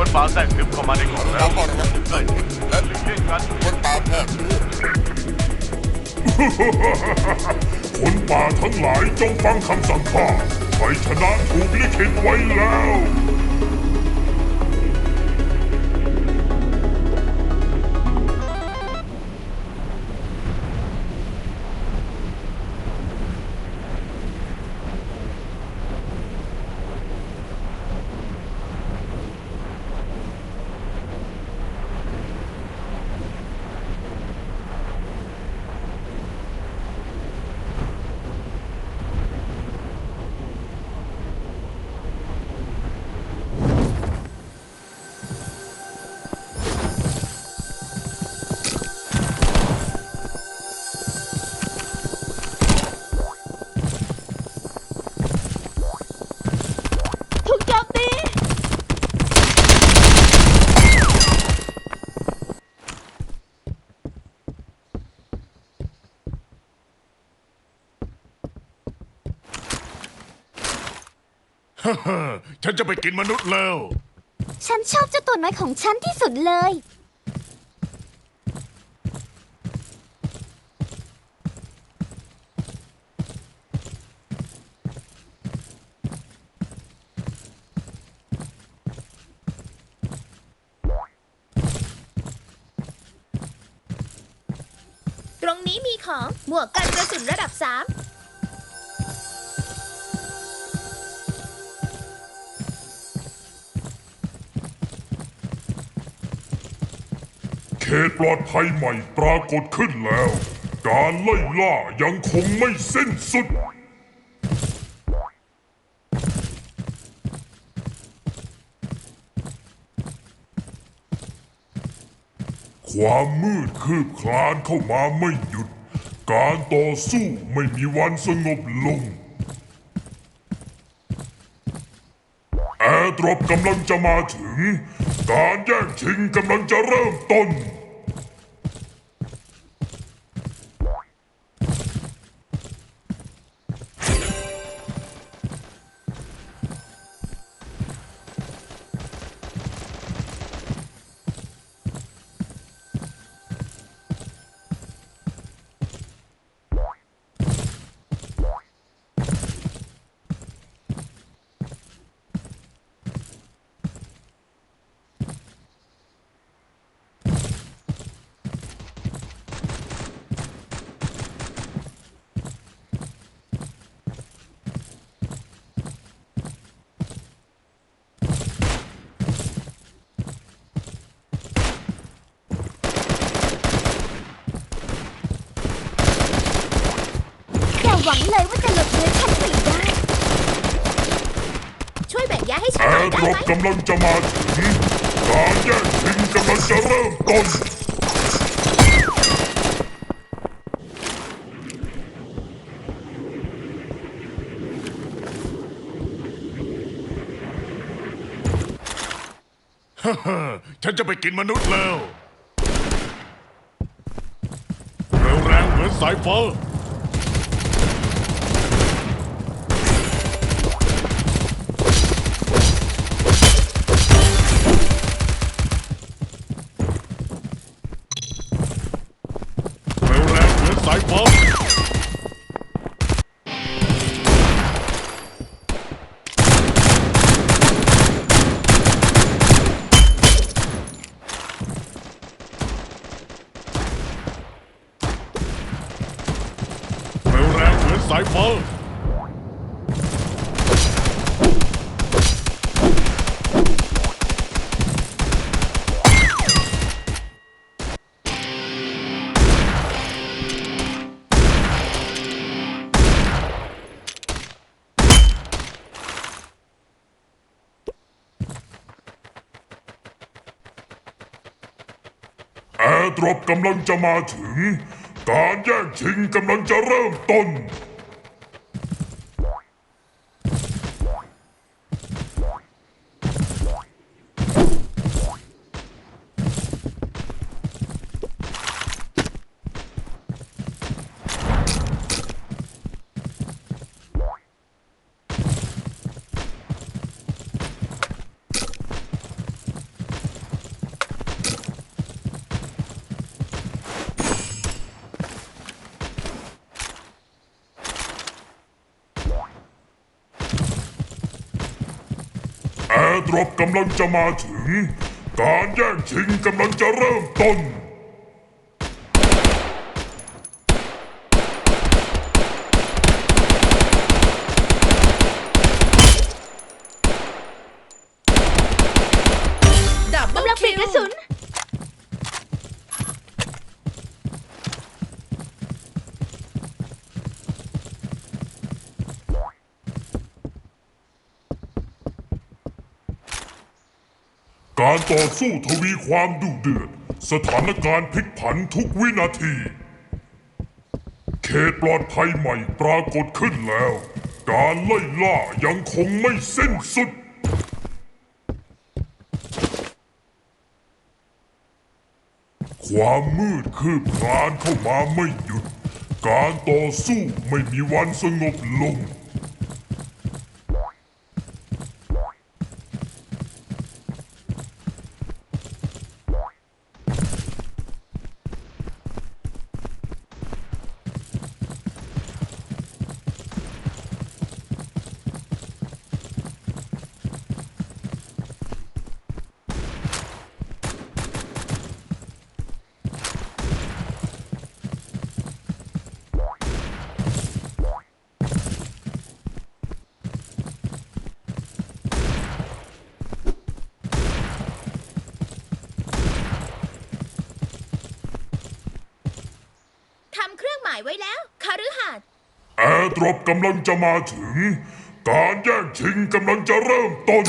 คนป่าแทรกซึมเข้ามาในเกาะแล้วเราก็ระวังทุกสิ่งและหลีกเลี่ยงกันคนป่าแพร่เชื้อคนป่าทั้งหลายจงฟังคำสั่งข้าชัยชนะถูกลิขิตไว้แล้ว ฉันจะไปกินมนุษย์แล้ว ฉันชอบเจ้าตัวน้อยของฉันที่สุดเลย ตรงนี้มีของหมวกกันกระสุนระดับ 3 ขตปลอดภัยใหม่ปรากฏขึ้นแล้ว การไล่ล่ายังคงไม่สิ้นสุด ความมืดคืบคลานเข้ามาไม่หยุด การต่อสู้ไม่มีวันสงบลงแอร์ดรอปกำลังจะมาถึง การแย่งชิงกำลังจะเริ่มต้น หวังเลยว่าจะหลบเลือฉันไปได้ ช่วยแบ่งยาให้ฉันหน่อยร์ดได้รอไหปมกำลังจะมาถึงการแย่งชิงกำลังจะเริ่มต้นฉันจะไปกินมนุษย์แล้ว เร็วแรงเหมือนสายฟ้า แอร์ดรอปกำลังจะมาถึง การแย่งชิงกำลังจะเริ่มต้น ร์ดรอปกำลังจะมาถึง การแย่งชิงกำลังจะเริ่มต้น ดับเบิล กำลังเปลี่ยนกระสุน การต่อสู้ทวีความดุเดือด สถานการณ์พลิกผันทุกวินาที เขตปลอดภัยใหม่ปรากฏขึ้นแล้ว การไล่ล่ายังคงไม่สิ้นสุดความมืดคืบคลานเข้ามาไม่หยุด การต่อสู้ไม่มีวันสงบลง ทำเครื่องหมายไว้แล้วคาฤหาสน์ แอ ร์ดรอปกำลังจะมาถึง การแย่งชิงกำลังจะเริ่มต้น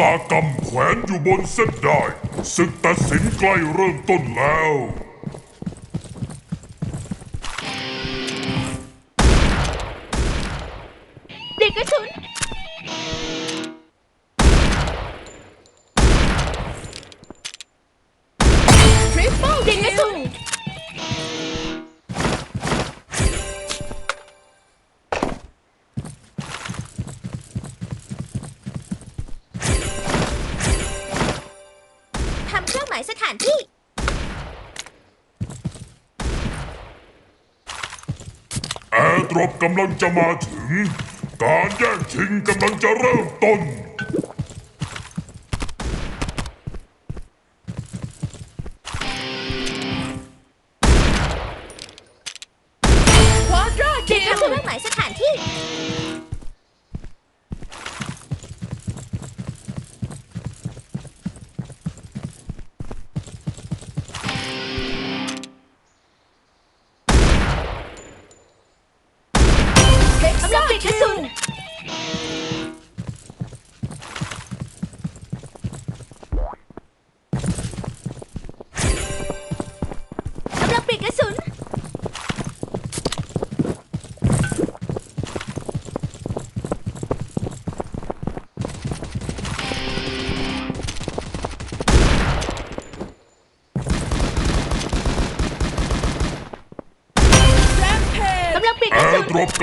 ตากรรมแขวนอยู่บนเส้นได้ศึกตัดสินใกล้เริ่มต้นแล้ว แอร์ดรอปกำลังจะมาถึง การแย่งชิงกำลังจะเริ่มต้น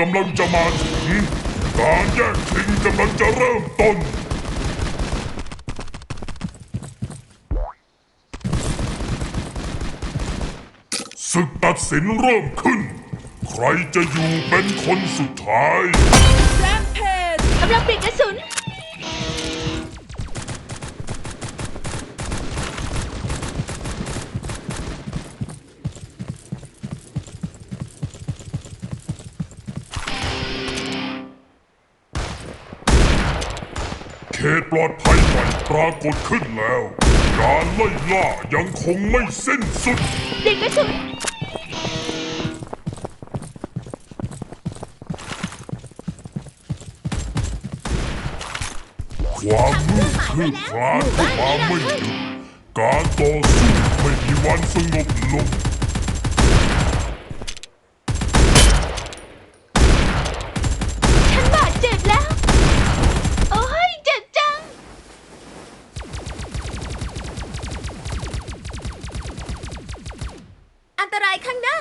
กำลังจะมาถึงการแย่งชิงกำลังจะเริ่มต้น ศึกตัดสินเริ่มขึ้น ใครจะอยู่เป็นคนสุดท้ายแอมเพสกำลังปิดกระสุน ตปลอดภัยใหม่ปรากฏขึ้นแล้ว การไล่ล่ายังคงไม่สิ้นสุด เด็กกระสุนความมืดคืบคลานเข้ามาไม่หยุดการต่อสู้ไม่มีวันสงบลง อันตรายข้างหน้า